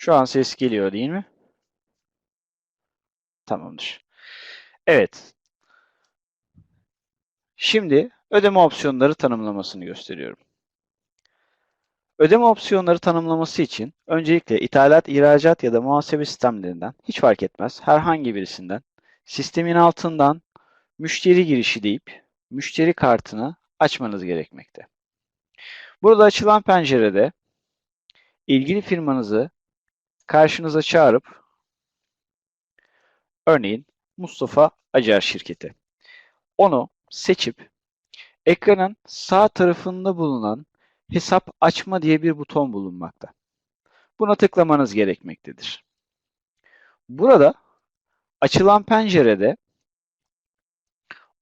Şu an ses geliyor değil mi? Tamamdır. Evet. Şimdi ödeme opsiyonları tanımlamasını gösteriyorum. Ödeme opsiyonları tanımlaması için öncelikle ithalat, ihracat ya da muhasebe sistemlerinden hiç fark etmez herhangi birisinden sistemin altından müşteri girişi deyip müşteri kartını açmanız gerekmekte. Burada açılan pencerede ilgili firmanızı karşınıza çağırıp örneğin Mustafa Acar şirketi. Onu seçip ekranın sağ tarafında bulunan hesap açma diye bir buton bulunmakta. Buna tıklamanız gerekmektedir. Burada açılan pencerede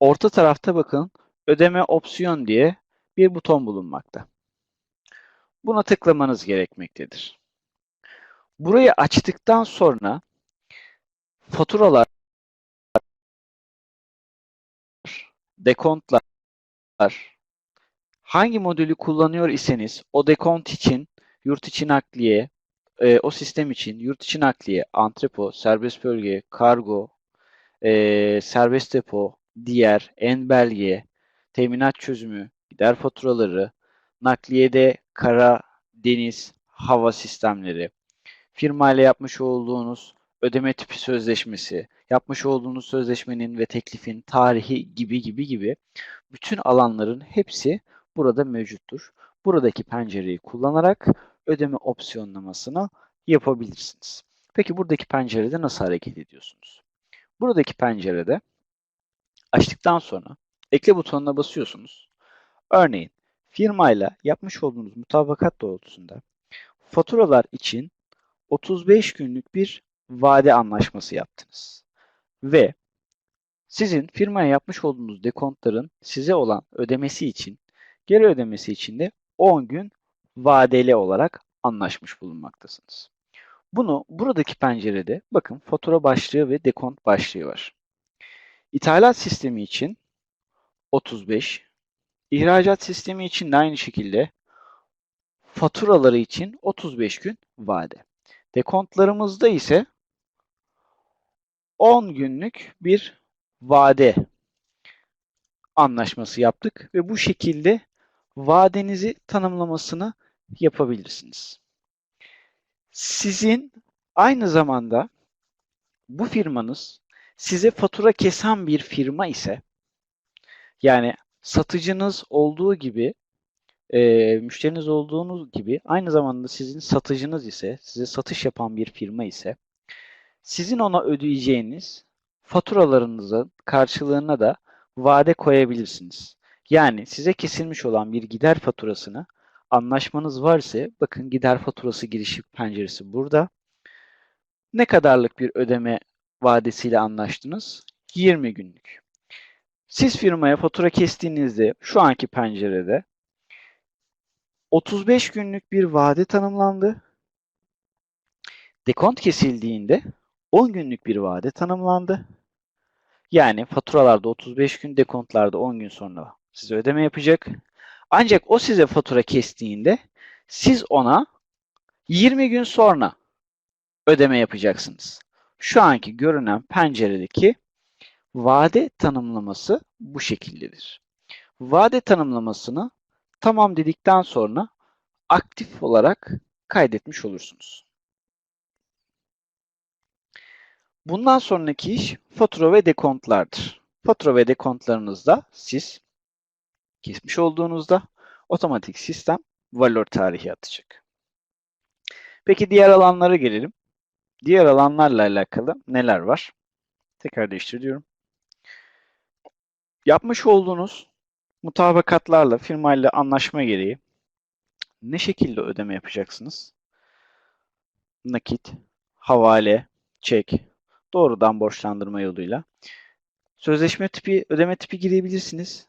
orta tarafta bakın ödeme opsiyon diye bir buton bulunmakta. Buna tıklamanız gerekmektedir. Burayı açtıktan sonra faturalar, dekontlar, hangi modülü kullanıyor iseniz o dekont için yurt içi nakliye, e, o sistem için yurt içi nakliye, antrepo, serbest bölge, kargo, e, serbest depo, diğer, en belge, teminat çözümü, gider faturaları, nakliyede kara, deniz, hava sistemleri, firma ile yapmış olduğunuz ödeme tipi sözleşmesi, yapmış olduğunuz sözleşmenin ve teklifin tarihi gibi gibi gibi bütün alanların hepsi burada mevcuttur. Buradaki pencereyi kullanarak ödeme opsiyonlamasını yapabilirsiniz. Peki buradaki pencerede nasıl hareket ediyorsunuz? Buradaki pencerede açtıktan sonra ekle butonuna basıyorsunuz. Örneğin firmayla yapmış olduğunuz mutabakat doğrultusunda faturalar için 35 günlük bir vade anlaşması yaptınız. Ve sizin firmaya yapmış olduğunuz dekontların size olan ödemesi için, geri ödemesi için de 10 gün vadeli olarak anlaşmış bulunmaktasınız. Bunu buradaki pencerede bakın fatura başlığı ve dekont başlığı var. İthalat sistemi için 35, ihracat sistemi için de aynı şekilde faturaları için 35 gün vade. Dekontlarımızda ise 10 günlük bir vade anlaşması yaptık ve bu şekilde vadenizi tanımlamasını yapabilirsiniz. Sizin aynı zamanda bu firmanız size fatura kesen bir firma ise yani satıcınız olduğu gibi e, müşteriniz olduğunuz gibi aynı zamanda sizin satıcınız ise size satış yapan bir firma ise sizin ona ödeyeceğiniz faturalarınızın karşılığına da vade koyabilirsiniz. Yani size kesilmiş olan bir gider faturasını anlaşmanız varsa bakın gider faturası girişi penceresi burada. Ne kadarlık bir ödeme vadesiyle anlaştınız? 20 günlük. Siz firmaya fatura kestiğinizde şu anki pencerede 35 günlük bir vade tanımlandı. Dekont kesildiğinde 10 günlük bir vade tanımlandı. Yani faturalarda 35 gün, dekontlarda 10 gün sonra size ödeme yapacak. Ancak o size fatura kestiğinde siz ona 20 gün sonra ödeme yapacaksınız. Şu anki görünen penceredeki vade tanımlaması bu şekildedir. Vade tanımlamasını tamam dedikten sonra aktif olarak kaydetmiş olursunuz. Bundan sonraki iş fatura ve dekontlardır. Fatura ve dekontlarınızda siz kesmiş olduğunuzda otomatik sistem valor tarihi atacak. Peki diğer alanlara gelelim. Diğer alanlarla alakalı neler var? Tekrar değiştir diyorum. Yapmış olduğunuz mutabakatlarla firmayla anlaşma gereği ne şekilde ödeme yapacaksınız? Nakit, havale, çek, doğrudan borçlandırma yoluyla. Sözleşme tipi, ödeme tipi girebilirsiniz.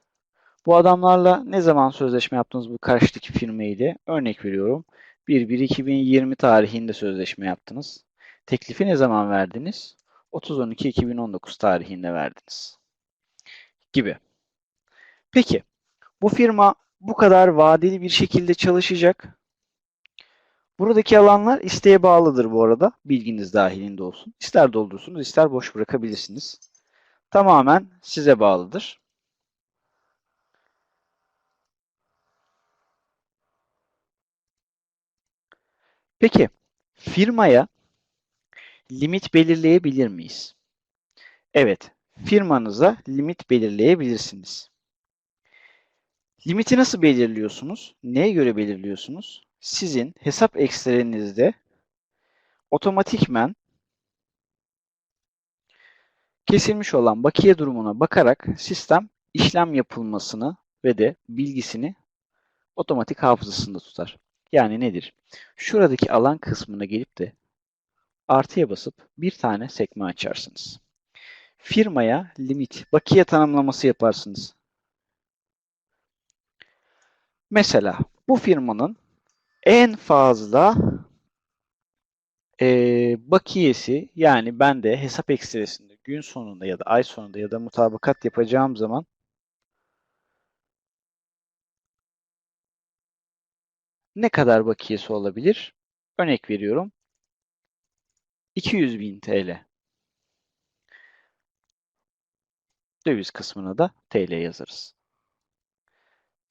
Bu adamlarla ne zaman sözleşme yaptınız bu karşıdaki firma ile? Örnek veriyorum. 1-1-2020 tarihinde sözleşme yaptınız. Teklifi ne zaman verdiniz? 30-12-2019 tarihinde verdiniz. Gibi. Peki, bu firma bu kadar vadeli bir şekilde çalışacak. Buradaki alanlar isteğe bağlıdır bu arada. Bilginiz dahilinde olsun. İster doldursunuz, ister boş bırakabilirsiniz. Tamamen size bağlıdır. Peki, firmaya limit belirleyebilir miyiz? Evet, firmanıza limit belirleyebilirsiniz. Limiti nasıl belirliyorsunuz? Neye göre belirliyorsunuz? Sizin hesap ekstrenizde otomatikmen kesilmiş olan bakiye durumuna bakarak sistem işlem yapılmasını ve de bilgisini otomatik hafızasında tutar. Yani nedir? Şuradaki alan kısmına gelip de artıya basıp bir tane sekme açarsınız. Firmaya limit, bakiye tanımlaması yaparsınız. Mesela bu firmanın en fazla e, bakiyesi yani ben de hesap ekstresinde gün sonunda ya da ay sonunda ya da mutabakat yapacağım zaman ne kadar bakiyesi olabilir? Örnek veriyorum. 200.000 TL. Döviz kısmına da TL yazarız.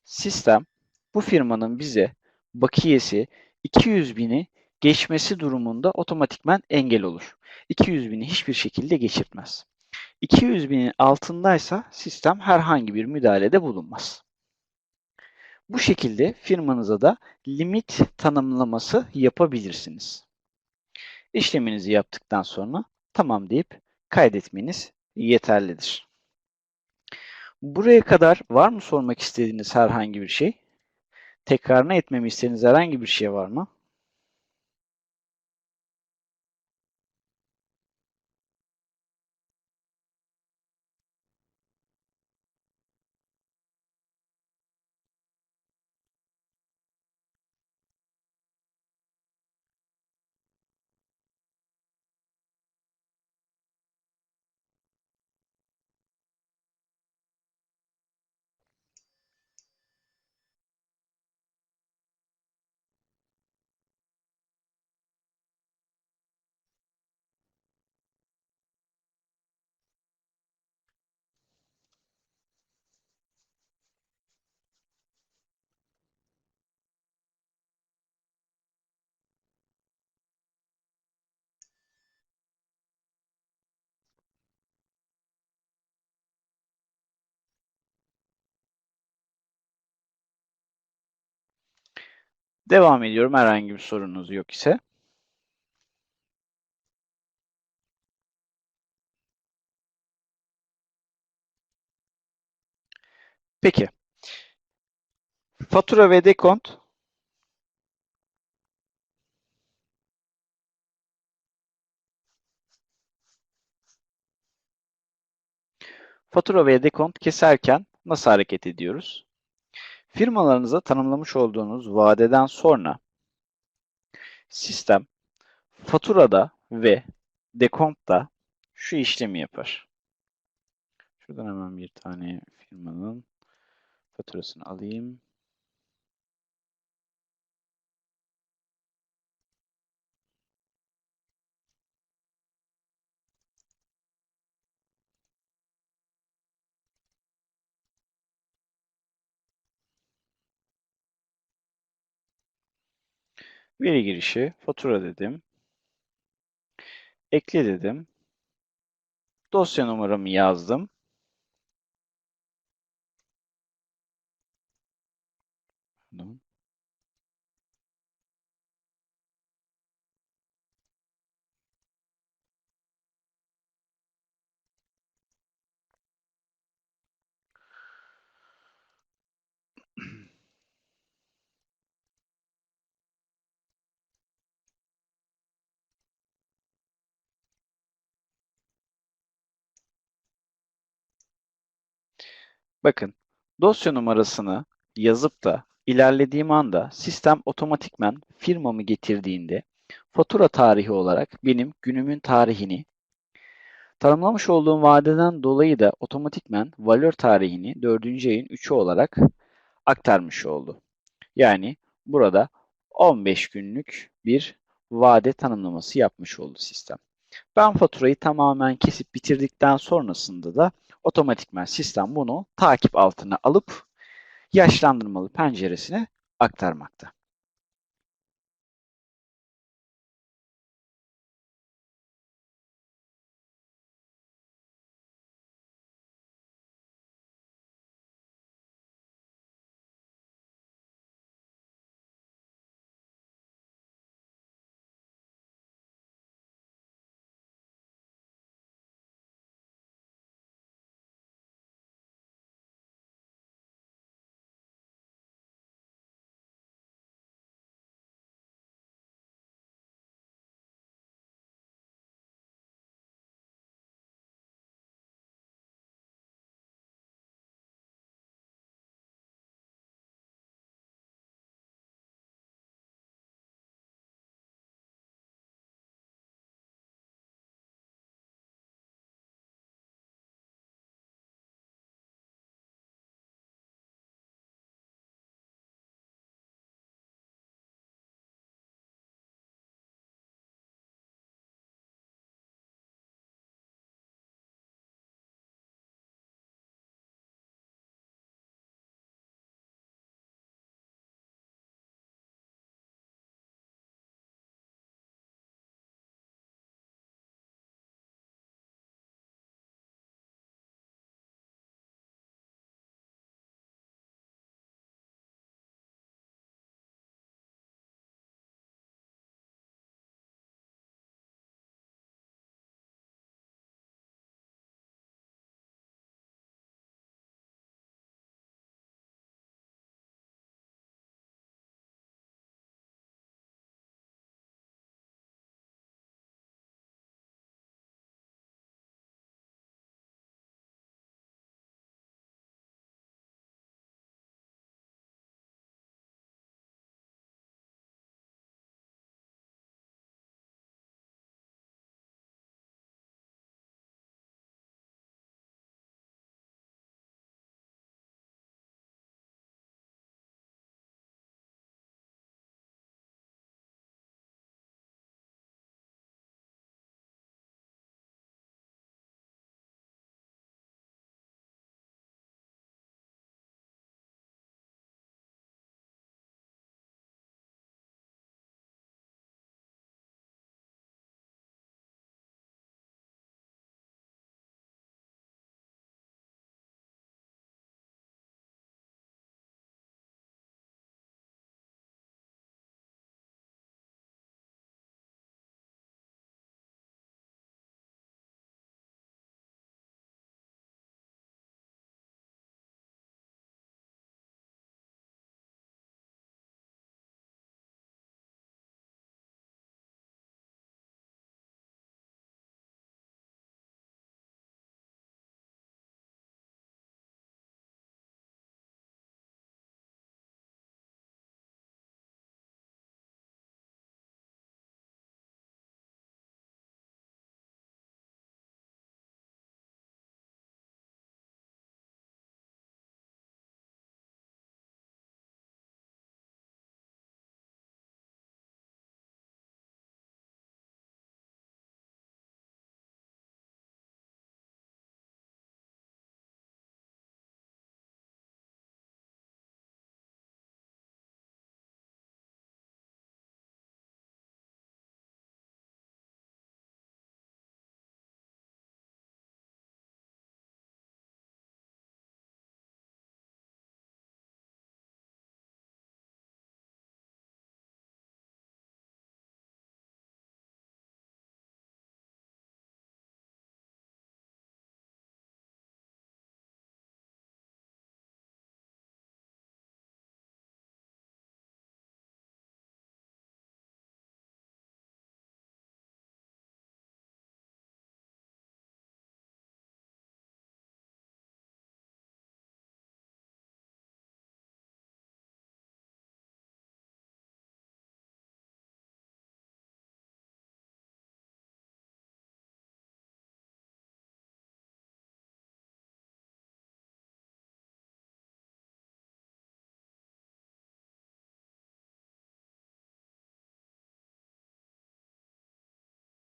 Sistem bu firmanın bize bakiyesi 200 bini geçmesi durumunda otomatikman engel olur. 200 bini hiçbir şekilde geçirtmez. 200 binin altındaysa sistem herhangi bir müdahalede bulunmaz. Bu şekilde firmanıza da limit tanımlaması yapabilirsiniz. İşleminizi yaptıktan sonra tamam deyip kaydetmeniz yeterlidir. Buraya kadar var mı sormak istediğiniz herhangi bir şey? Tekrarını etmemi istediğiniz herhangi bir şey var mı? Devam ediyorum herhangi bir sorunuz yok ise. Peki. Fatura ve dekont Fatura ve dekont keserken nasıl hareket ediyoruz? Firmalarınıza tanımlamış olduğunuz vadeden sonra sistem faturada ve dekontta şu işlemi yapar. Şuradan hemen bir tane firmanın faturasını alayım. Veri girişi, fatura dedim. Ekle dedim. Dosya numaramı yazdım. Bakın dosya numarasını yazıp da ilerlediğim anda sistem otomatikmen firmamı getirdiğinde fatura tarihi olarak benim günümün tarihini tanımlamış olduğum vadeden dolayı da otomatikmen valör tarihini 4. ayın 3'ü olarak aktarmış oldu. Yani burada 15 günlük bir vade tanımlaması yapmış oldu sistem. Ben faturayı tamamen kesip bitirdikten sonrasında da otomatikman sistem bunu takip altına alıp yaşlandırmalı penceresine aktarmakta.